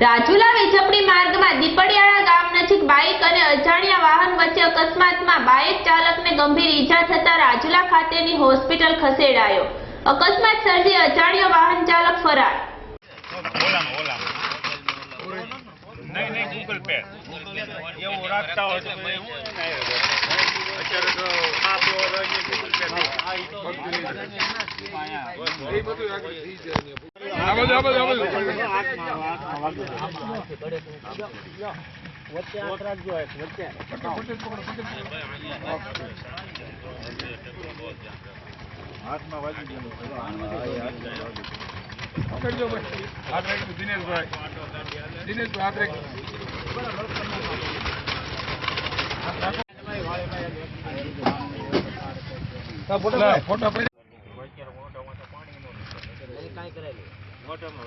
રાજુલા વેચપડી માર્ગમાં દીપડિયાળા ગામ નજીક બાઇક અને અજાણ્યા વાહન વચ્ચે અકસ્માતમાં બાઇક ચાલકને ગંભીર ઈજા થતા રાજુલા ખાતેની હોસ્પિટલ ખસેડાયો. અકસ્માત સર્જી અજાણ્યો વાહન ચાલક ફરાર. નહીં નહીં ગૂગલ પે એવું રાખતા હોય તો અત્યારે એ બધું આગળ થઈ આ બધું આ બધું આ બધું હાથમાં વાગી ગયું. પકડજો ભાઈ હાથ રાખજો દિનેશભાઈ દિનેશભાઈ હાથ રાખજો ફોટો પડી મોટરમાં